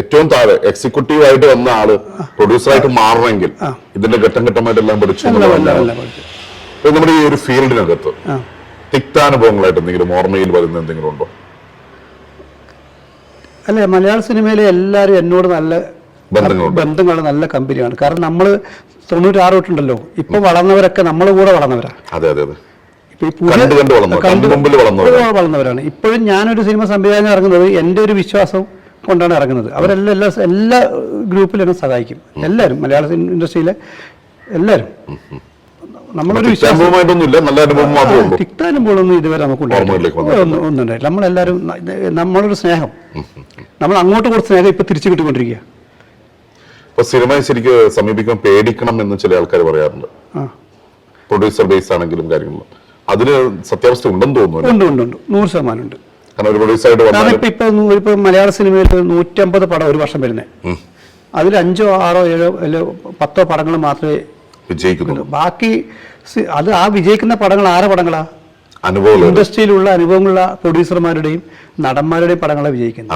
ഏറ്റവും താഴെ എക്സിക്യൂട്ടീവ് ആയിട്ട് വന്ന ആൾ പ്രൊഡ്യൂസറായിട്ട് മാറണമെങ്കിൽ ഇതിന്റെ ഘട്ടം ഘട്ടമായിട്ടെല്ലാം പഠിച്ചു നമ്മുടെ ഈ ഒരു ഫീൽഡിനകത്ത് തിക്താനുഭവങ്ങളായിട്ട് എന്തെങ്കിലും ഓർമ്മയിൽ വരുന്ന എന്തെങ്കിലും ഉണ്ടോ? അല്ല മലയാള സിനിമയിലെ എല്ലാവരും എന്നോട് നല്ല ബന്ധങ്ങൾ നല്ല കമ്പനിയാണ്. കാരണം നമ്മൾ തൊണ്ണൂറ്റാറ് തൊട്ടുണ്ടല്ലോ. ഇപ്പൊ വളർന്നവരൊക്കെ നമ്മളെ കൂടെ വളർന്നവരാണ് അതെ അതെ അതെ. വളർന്നവരാണ്. ഇപ്പോഴും ഞാനൊരു സിനിമ സംവിധാനം ഇറങ്ങുന്നത് എന്റെ ഒരു വിശ്വാസം കൊണ്ടാണ് ഇറങ്ങുന്നത്. അവരെല്ലാം എല്ലാ എല്ലാ ഗ്രൂപ്പിലും എന്നെ സഹായിക്കും. എല്ലാവരും മലയാള ഇൻഡസ്ട്രിയിലെ എല്ലാവരും. നമ്മളൊരു തിക്താനും പോലൊന്നും ഇതുവരെ നമുക്ക് ഒന്നും ഉണ്ടായിട്ടില്ല നമ്മളെല്ലാവരും നമ്മളൊരു സ്നേഹം. നമ്മൾ അങ്ങോട്ട് കൊടുത്ത സ്നേഹം ഇപ്പൊ തിരിച്ചു കിട്ടിക്കൊണ്ടിരിക്കുക ഇപ്പൊ സിനിമ ശരിക്ക് സമീപിക്കാൻ പേടിക്കണം എന്ന് ചില ആൾക്കാർ പറയാറുണ്ട്. പ്രൊഡ്യൂസർ ബേസ് ആണെങ്കിലും കാര്യങ്ങളും. അതിന് സത്യാവസ്ഥ ഉണ്ടെന്ന് തോന്നുന്നു ഉണ്ട് ഉണ്ട് ഉണ്ട്. നൂറ് ശതമാനം ഉണ്ട്. കാരണം ഇപ്പൊ ഇപ്പൊ ഇപ്പൊ മലയാള സിനിമയിൽ നൂറ്റമ്പത് പടം ഒരു വർഷം വരുന്നത് അതിൽ അഞ്ചോ ആറോ ഏഴോ അല്ലോ പത്തോ പടങ്ങൾ മാത്രമേ വിജയിക്കുന്നു ബാക്കി അത് ആ വിജയിക്കുന്ന പടങ്ങൾ ആരെ പടങ്ങളാ? അനുഭവം ഇൻഡസ്ട്രിയിലുള്ള അനുഭവമുള്ള പ്രൊഡ്യൂസർമാരുടെയും നടന്മാരുടെയും പടങ്ങളാണ് വിജയിക്കുന്നത്.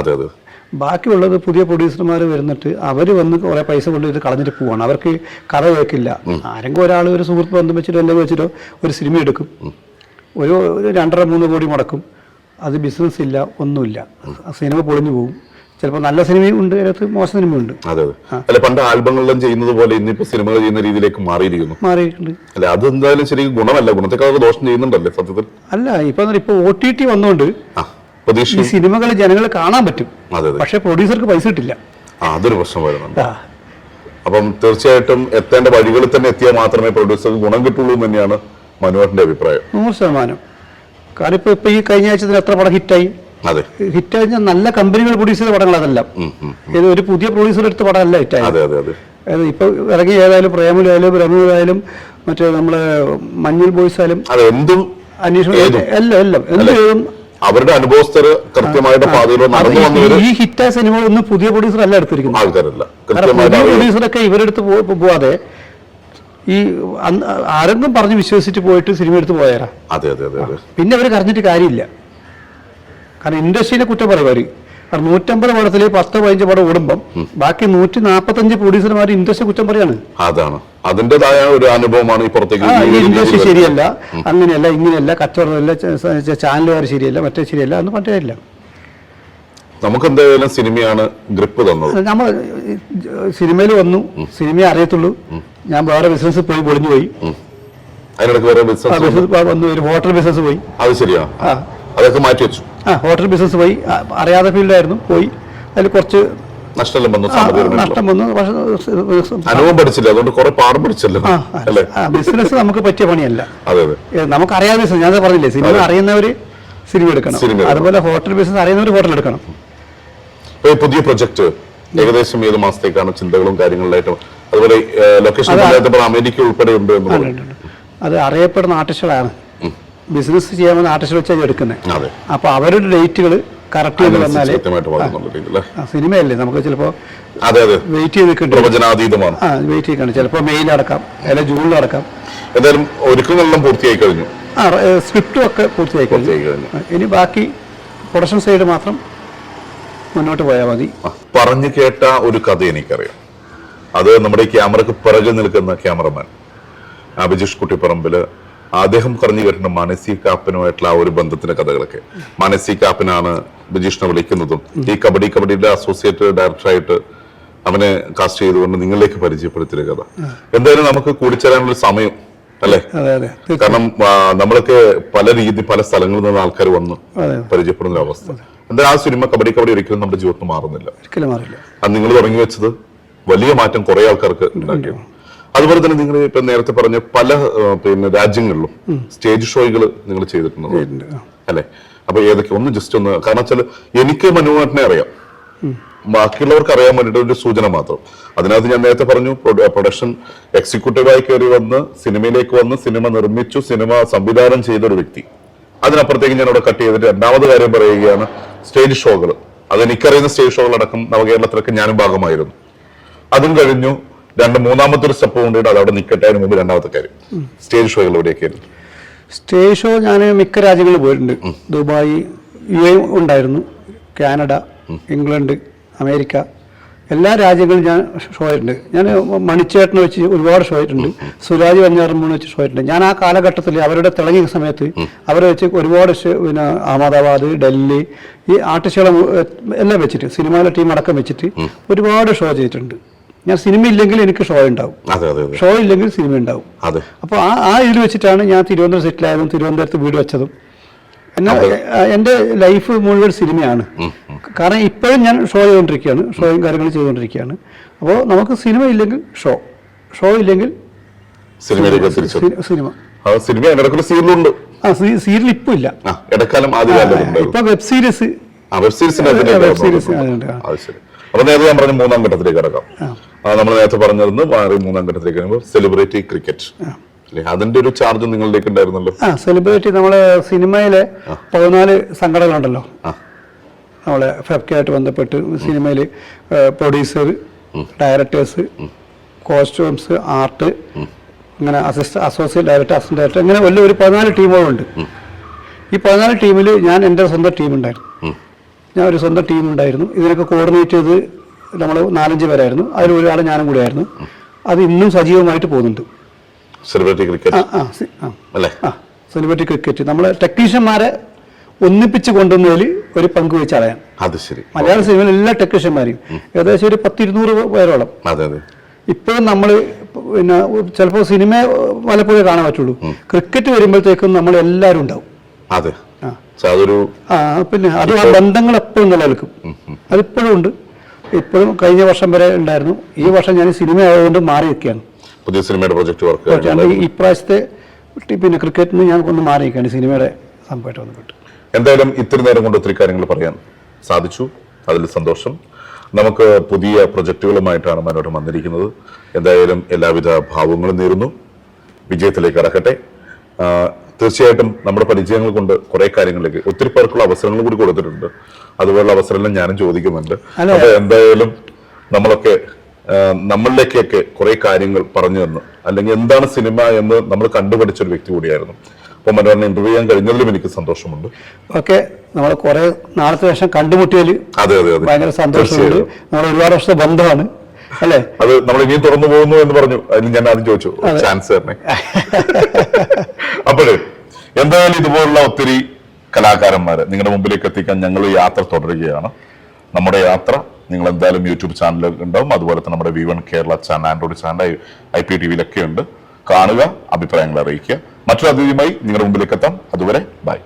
ബാക്കിയുള്ളത് പുതിയ പ്രൊഡ്യൂസർമാർ വരുന്നിട്ട് അവർ വന്ന് കുറേ പൈസ കൊണ്ട് ഇത് കളഞ്ഞിട്ട് പോവാണ്. അവർക്ക് കഥ കേൾക്കില്ല. ആരെങ്കിലും ഒരാൾ ഒരു സുഹൃത്ത് ബന്ധം വെച്ചിട്ടോ അല്ലെങ്കിൽ വെച്ചിട്ടോ ഒരു സിനിമ എടുക്കും. ഒരു ഒരു രണ്ടര മൂന്ന് കോടി മുടക്കും. അത് ബിസിനസ് ഇല്ല ഒന്നുമില്ല. സിനിമ പൊളിഞ്ഞു പോകും ചിലപ്പോൾ നല്ല സിനിമയും ഉണ്ട് അതിനകത്ത് മോശം സിനിമയുണ്ട് ഉണ്ട്. അതെ അല്ല പണ്ട് ആൽബങ്ങളെല്ലാം ചെയ്യുന്നത് പോലെ ഇന്നിപ്പോ സിനിമകൾ ചെയ്യുന്ന രീതിയിലേക്ക് മാറിയിരിക്കുന്നു. മാറിയിട്ടുണ്ട്. അല്ല അത് എന്തായാലും ശരിക്കും ഗുണമല്ല. ഗുണത്തെക്കാൾ ദോഷം ചെയ്യുന്നുണ്ടല്ലേ സത്യത്തിൽ? അല്ല ഇപ്പൊ ഇപ്പൊ ഒ ടി ടി വന്നുകൊണ്ട് ഈ സിനിമകൾ ജനങ്ങൾ കാണാൻ പറ്റും. പക്ഷേ പ്രൊഡ്യൂസർക്ക് പൈസ കിട്ടില്ല. അതൊരു പ്രശ്നം വരുന്നുണ്ട്. അപ്പം തീർച്ചയായിട്ടും എത്തേണ്ട വഴികളിൽ തന്നെ എത്തിയാൽ മാത്രമേ പ്രൊഡ്യൂസർക്ക് ഗുണം കിട്ടുള്ളൂ എന്ന് തന്നെയാണ് മനുവേട്ടന്റെ അഭിപ്രായം. നൂറ് ശതമാനം. കാരണം ഇപ്പൊ ഇപ്പൊ ഈ കഴിഞ്ഞ ആഴ്ച എത്ര പടം ഹിറ്റായി? അതെ. ഹിറ്റ് കഴിഞ്ഞാൽ നല്ല കമ്പനികൾ പ്രൊഡ്യൂസ് ചെയ്ത പടങ്ങൾ അതെല്ലാം. ഇത് ഒരു പുതിയ പ്രൊഡ്യൂസർ എടുത്ത പടമല്ല ഹിറ്റായി അതെ അതെ അതെ. അതായത് ഇപ്പൊ ഇറങ്ങി ഏതായാലും പ്രേമലായാലും രമണായാലും മറ്റേ നമ്മളെ മഞ്ഞൾ ബോയ്സ് ആയാലും എന്തും അന്വേഷണം. എല്ലാം എല്ലാം. എന്ത് അവരുടെ അനുഭവസ്ഥർ കൃത്യമായിട്ട് പാതയിലൂടെ നടന്നു ഈ- വന്നവര് ഈ സിനിമ ഒന്നും പുതിയ പ്രൊഡ്യൂസർ അല്ല എടുത്തിരിക്കുന്നത്. ആൾക്കാരല്ല. കൃത്യമായിട്ട് പ്രൊഡ്യൂസറൊക്കെ ഇവരെടുത്ത് പോവാതെ ഈ ആരെങ്കിലും പറഞ്ഞ് വിശ്വസിച്ചിട്ട് പോയിട്ട് സിനിമ എടുത്ത് പോയാരാ. അതെ അതെ അതെ പിന്നെ അവർ കരഞ്ഞിട്ട് കാര്യമില്ല. കാരണം ഇൻഡസ്ട്രീനെ കുറ്റം പറയും അവർ കാരണം നൂറ്റമ്പത് പടത്തിൽ പത്ത് പതിനഞ്ച് പടം ഓടുമ്പം ബാക്കി നൂറ്റി നാൽപ്പത്തഞ്ച് പ്രൊഡ്യൂസർമാർ ഇൻഡസ്ട്രി കുറ്റം പറയാണ്. അതാണ്. അതിന്റെതായ ഒരു അനുഭവമാണ് ഈ പുറത്തേക്ക് ഇൻഡസ്ട്രി ശരിയല്ല. അങ്ങനെയല്ല ഇങ്ങനെയല്ല കച്ചവടമല്ല ചാനലുകാർ ശരിയല്ല മറ്റേ ശരിയല്ല എന്ന് പറഞ്ഞില്ല നമുക്ക് എന്തായാലും സിനിമയാണ് ഗ്രിപ്പ് തന്നത്. നമ്മൾ സിനിമയിൽ വന്നു സിനിമയെ അറിയത്തുള്ളൂ. ഞാൻ വേറെ ബിസിനസ് പോയി പൊളിഞ്ഞു പോയി. അതിനിടയ്ക്ക് വേറെ ബിസിനസ് വന്നു ഒരു ഹോട്ടൽ ബിസിനസ് പോയി. അത് ശരിയാ. അതൊക്കെ മാറ്റി വെച്ചു. ആ ഹോട്ടൽ ബിസിനസ് പോയി. അറിയാതെ ഫീൽഡായിരുന്നു പോയി. അതിൽ കുറച്ച് നഷ്ടം വന്നു നഷ്ടം വന്നു പക്ഷേ അനുഭവം പഠിച്ചില്ല അതുകൊണ്ട് കുറെ പാഠം പഠിച്ചല്ലോ ബിസിനസ് നമുക്ക് പറ്റിയ പണിയല്ല. നമുക്ക് നമുക്കറിയാതെ ബിസിനസ് ഞാൻ പറഞ്ഞില്ലേ സിനിമ അറിയുന്നവര് സിനിമ എടുക്കണം. അതുപോലെ ഹോട്ടൽ ബിസിനസ് അറിയുന്നവർ ഹോട്ടൽ എടുക്കണം. പുതിയ പ്രൊജക്ട് ഏകദേശം ഏത് മാസത്തേക്കാണ് ചിന്തകളും കാര്യങ്ങളിലായിട്ടും? അതുപോലെ ലൊക്കേഷൻ അമേരിക്ക ഉൾപ്പെടെ ഉണ്ട്. അത് അറിയപ്പെടുന്ന ആർട്ടിസ്റ്റുകളാണ് ബിസിനസ് ചെയ്യാമെന്ന് ആർട്ടിസ്റ്റ് വെച്ചാൽ എടുക്കുന്നത് അതെ. അപ്പൊ അവരുടെ ഡേറ്റുകൾ കറക്റ്റ് ചെയ്ത് വന്നാലേ? സിനിമയല്ലേ? നമുക്ക് ചിലപ്പോ വെയിറ്റ് ചെയ്ത്. പ്രവചനാതീതമാണ്. ആ വെയിറ്റ് ചെയ്യിക്കണം ചിലപ്പോ മെയിൽ അടക്കാം അല്ലെങ്കിൽ ജൂണിൽ അടക്കാം. എന്തായാലും ഒരുക്കങ്ങളെല്ലാം പൂർത്തിയായി കഴിഞ്ഞു. ആ സ്ക്രിപ്റ്റും ഒക്കെ പൂർത്തിയായി കഴിഞ്ഞു. ഇനി ബാക്കി പ്രൊഡക്ഷൻ സൈഡ് മാത്രം മുന്നോട്ട് പോയാൽ മതി. പറഞ്ഞു കേട്ട ഒരു കഥ എനിക്കറിയാം. അത് നമ്മുടെ ക്യാമറക്ക് പിറകിൽ നിൽക്കുന്ന ക്യാമറമാൻ. അഭിജിഷ് കുട്ടിപ്പറമ്പിൽ അദ്ദേഹം പറഞ്ഞു കേട്ടിട്ടുണ്ട് മനസ്സി കാപ്പനുമായിട്ടുള്ള ആ ഒരു ബന്ധത്തിന്റെ കഥകളൊക്കെ. മനസ്സി കാപ്പനാണ് ബിജീഷിനെ വിളിക്കുന്നതും. ഈ കബഡി കബഡിയുടെ അസോസിയേറ്റ് ഡയറക്ടറായിട്ട് അവനെ കാസ്റ്റ് ചെയ്തുകൊണ്ട് നിങ്ങളിലേക്ക് പരിചയപ്പെടുത്തിയ കഥ. എന്തായാലും നമുക്ക് കൂടിച്ചേരാനുള്ള സമയം അല്ലേ? കാരണം നമ്മളൊക്കെ പല രീതി പല സ്ഥലങ്ങളിൽ നിന്ന് ആൾക്കാർ വന്ന്. പരിചയപ്പെടുന്ന ഒരു അവസ്ഥ. എന്തായാലും ആ സിനിമ കബഡി കബഡി ഒരിക്കലും നമ്മുടെ ജീവിതത്തിൽ മാറുന്നില്ല. ഒരിക്കലും മാറില്ല. അത് നിങ്ങൾ തുടങ്ങി വെച്ചത് വലിയ മാറ്റം കുറെ ആൾക്കാർക്ക് ഉണ്ടാക്കി. അതുപോലെ തന്നെ നിങ്ങൾ ഇപ്പൊ നേരത്തെ പറഞ്ഞ പല പിന്നെ രാജ്യങ്ങളിലും സ്റ്റേജ് ഷോകൾ നിങ്ങൾ ചെയ്തിട്ടുണ്ട്. അല്ലെ? അപ്പൊ ഏതൊക്കെ? ഒന്ന് ജസ്റ്റ് ഒന്ന് കാരണം വെച്ചാൽ എനിക്ക് മനുവാട്ടിനെ അറിയാം. ബാക്കിയുള്ളവർക്ക് അറിയാൻ വേണ്ടിയിട്ട് ഒരു സൂചന മാത്രം. അതിനകത്ത് ഞാൻ നേരത്തെ പറഞ്ഞു പ്രൊഡക്ഷൻ എക്സിക്യൂട്ടീവായി കയറി വന്ന് സിനിമയിലേക്ക് വന്ന് സിനിമ നിർമ്മിച്ചു സിനിമ സംവിധാനം ചെയ്ത ഒരു വ്യക്തി. അതിനപ്പുറത്തേക്ക് ഞാൻ അവിടെ കട്ട് ചെയ്തിട്ട് രണ്ടാമത് കാര്യം പറയുകയാണ് സ്റ്റേജ് ഷോകൾ അത് എനിക്കറിയുന്ന സ്റ്റേജ് ഷോകളടക്കം നവകേരളത്തിലൊക്കെ ഞാനും ഭാഗമായിരുന്നു. അതും കഴിഞ്ഞു രണ്ട് മൂന്നാമത്തെ ഒരു സ്റ്റെപ്പ് കൊണ്ടിട്ട് അത് അവിടെ നിൽക്കട്ടെ അതിന് മുമ്പ് രണ്ടാമത്തെ കാര്യം. സ്റ്റേജ് ഷോകൾ എവിടെയൊക്കെയായിരുന്നു സ്റ്റേജ് ഷോ ഞാൻ മിക്ക രാജ്യങ്ങളിൽ പോയിട്ടുണ്ട്. ദുബായ് യു എ ഉണ്ടായിരുന്നു. Canada England America. എല്ലാ രാജ്യങ്ങളും ഞാൻ ഷോ ആയിട്ടുണ്ട്. ഞാൻ മണിച്ചേട്ടനെ വെച്ച് ഒരുപാട് ഷോ ആയിട്ടുണ്ട്. സുരാജ് വഞ്ഞാറമ്മൂന്ന് വെച്ച് ഷോ ആയിട്ടുണ്ട്. ഞാൻ ആ കാലഘട്ടത്തിൽ അവരുടെ തിളങ്ങിയ സമയത്ത് അവരെ വെച്ച് ഒരുപാട് പിന്നെ അഹമ്മദാബാദ് ഡൽഹി ഈ ആർട്ടിസ്റ്റുകളെ എല്ലാം വെച്ചിട്ട് സിനിമയിലെ ടീം അടക്കം വെച്ചിട്ട് ഒരുപാട് ഷോ ചെയ്തിട്ടുണ്ട്. ഞാൻ സിനിമ ഇല്ലെങ്കിൽ എനിക്ക് ഷോ ഉണ്ടാവും. ഷോ ഇല്ലെങ്കിൽ സിനിമ ഉണ്ടാവും. അപ്പോൾ ആ ആ ഇതിൽ വെച്ചിട്ടാണ് ഞാൻ തിരുവനന്തപുരം സെറ്റിൽ ആയതും തിരുവനന്തപുരത്ത് വീട് വെച്ചതും. എന്നെ എന്റെ ലൈഫ് മുഴുവൻ സിനിമയാണ് കാരണം ഇപ്പോഴും ഞാൻ ഷോ ചെയ്തുകൊണ്ടിരിക്കുകയാണ്. ഷോയും കാര്യങ്ങളും ചെയ്തുകൊണ്ടിരിക്കുകയാണ്. അപ്പോൾ നമുക്ക് സിനിമ ഇല്ലെങ്കിൽ ഷോ ഷോ ഇല്ലെങ്കിൽ സിനിമ സിനിമ സീരിയലുണ്ട്. ആ സീരിയൽ ഇപ്പൊ ഇല്ല. ഇടക്കാലം ഇപ്പൊ വെബ് സീരീസ് വെബ് സീരീസ് അപ്പൊ നേരത്തെ ഞാൻ പറഞ്ഞ മൂന്നാം ഘട്ടത്തിലേക്ക് കിടക്കാം. നമ്മൾ നേരത്തെ പറഞ്ഞിരുന്നു മാറി മൂന്നാം ഘട്ടത്തിലേക്ക് വരുമ്പോൾ സെലിബ്രിറ്റി ക്രിക്കറ്റ് അതിന്റെ ഒരു ചാർജ് നിങ്ങളിലേക്ക് ഉണ്ടായിരുന്നല്ലോ. ആ സെലിബ്രിറ്റി നമ്മളെ സിനിമയിലെ പതിനാല് സംഘടനകളുണ്ടല്ലോ. നമ്മളെ ഫെഫ്കയായിട്ട് ബന്ധപ്പെട്ട് സിനിമയിൽ പ്രൊഡ്യൂസർ ഡയറക്ടേഴ്സ് കോസ്റ്റ്യൂംസ് ആർട്ട് അങ്ങനെ assist associate director assistant director അങ്ങനെ വലിയ ഒരു പതിനാല് ടീമുകളുണ്ട്. ഈ പതിനാല് ടീമിൽ ഞാൻ എന്റെ സ്വന്തം ടീം ഉണ്ടായിരുന്നു ഞാൻ ഒരു സ്വന്തം ടീം ഉണ്ടായിരുന്നു ഇതിനൊക്കെ കോർഡിനേറ്റ് ചെയ്ത് നമ്മൾ നാലഞ്ച് പേരായിരുന്നു. അതിൽ ഒരാൾ ഞാനും കൂടെ ആയിരുന്നു അത് ഇന്നും സജീവമായിട്ട് പോകുന്നുണ്ട്. സെലിബ്രിറ്റി ക്രിക്കറ്റ് ആ അല്ലേ? ആ സെലിബ്രിറ്റി ക്രിക്കറ്റ് നമ്മൾ ടെക്നീഷ്യന്മാരെ ഒന്നിപ്പിച്ച് കൊണ്ടുവന്നതിൽ ഒരു പങ്ക് വെച്ച് അറിയാം അത് ശരി. മലയാള സിനിമയിൽ എല്ലാ ടെക്നീഷ്യന്മാരെയും ഏകദേശം ഒരു പത്തിരുന്നൂറ് പേരോളം. അതെ അതെ. ഇപ്പോഴും നമ്മൾ പിന്നെ ചിലപ്പോൾ സിനിമ വല്ലപ്പോഴേ കാണാൻ പറ്റുള്ളൂ. ക്രിക്കറ്റ് വരുമ്പോഴത്തേക്കും നമ്മൾ എല്ലാവരും ഉണ്ടാവും. അതെ. അതൊരു പിന്നെ അത് ആ ബന്ധങ്ങൾ എപ്പോഴും നിലനിൽക്കും. അതിപ്പോഴും ഉണ്ട്. ഇപ്പോഴും കഴിഞ്ഞ വർഷം വരെ ഉണ്ടായിരുന്നു. ഈ വർഷം ഞാൻ സിനിമ ആയതുകൊണ്ട് മാറി നിൽക്കുകയാണ്. പുതിയ സിനിമയുടെ പ്രൊജക്ട് വർക്ക് ഇപ്രാവശ്യത്തെ പിന്നെ ക്രിക്കറ്റിൽ നിന്ന് ഞാൻ ഒന്ന് മാറി നിൽക്കുകയാണ്. സിനിമയുടെ സംഭവമായിട്ട് ബന്ധപ്പെട്ട് എന്തായാലും ഇത്തിരി നേരം കൊണ്ട് ഒത്തിരി കാര്യങ്ങൾ പറയാൻ സാധിച്ചു. അതിൽ സന്തോഷം. നമുക്ക് പുതിയ പ്രൊജക്റ്റുകളുമായിട്ടാണ് മനോരം വന്നിരിക്കുന്നത്. എന്തായാലും എല്ലാവിധ ഭാവങ്ങളും നേരുന്നു. വിജയത്തിലേക്ക് കടക്കട്ടെ. ആ, തീർച്ചയായിട്ടും നമ്മുടെ പരിചയങ്ങൾ കൊണ്ട് കുറെ കാര്യങ്ങളിലേക്ക് ഒത്തിരി പേർക്കുള്ള അവസരങ്ങൾ കൂടി കൊടുത്തിട്ടുണ്ട്. അതുപോലുള്ള അവസരങ്ങൾ ഞാനും ചോദിക്കുന്നുണ്ട്. അപ്പൊ എന്തായാലും നമ്മളൊക്കെ നമ്മളിലേക്കൊക്കെ കുറെ കാര്യങ്ങൾ പറഞ്ഞു തന്നു. അല്ലെങ്കിൽ എന്താണ് സിനിമ എന്ന് നമ്മൾ കണ്ടുപഠിച്ച ഒരു വ്യക്തി കൂടിയായിരുന്നു. അപ്പൊ മനോരമ ഇന്റർവ്യൂ ചെയ്യാൻ കഴിഞ്ഞതിലും എനിക്ക് സന്തോഷമുണ്ട്. ഓക്കെ നമ്മൾ കുറെ നാളത്തെ ശേഷം കണ്ടുമുട്ടിയാൽ അതെ അതെ ഭയങ്കര സന്തോഷമുണ്ട്. നമ്മൾ ഒരുപാട് വർഷത്തെ ബന്ധമാണ്. അല്ലേ? അത് നമ്മൾ ഇനിയും തുറന്നു പോകുന്നു എന്ന് പറഞ്ഞു. അതിന് ഞാൻ ആദ്യം ചോദിച്ചു. ചാൻസ് തന്നെ അപ്പോഴേ എന്തായാലും ഇതുപോലുള്ള ഒത്തിരി കലാകാരന്മാരെ നിങ്ങളുടെ മുമ്പിലേക്ക് എത്തിക്കാൻ ഞങ്ങൾ യാത്ര തുടരുകയാണ്. നമ്മുടെ യാത്ര നിങ്ങൾ എന്തായാലും യൂട്യൂബ് ചാനലിൽ ഉണ്ടാവും. അതുപോലെ തന്നെ നമ്മുടെ V one Kerala channel Android channel I P T വിയിലൊക്കെ ഉണ്ട്. കാണുക അഭിപ്രായങ്ങൾ അറിയിക്കുക. മറ്റൊരു അതിഥിയുമായി നിങ്ങളുടെ മുമ്പിലേക്ക് എത്താം. അതുവരെ ബൈ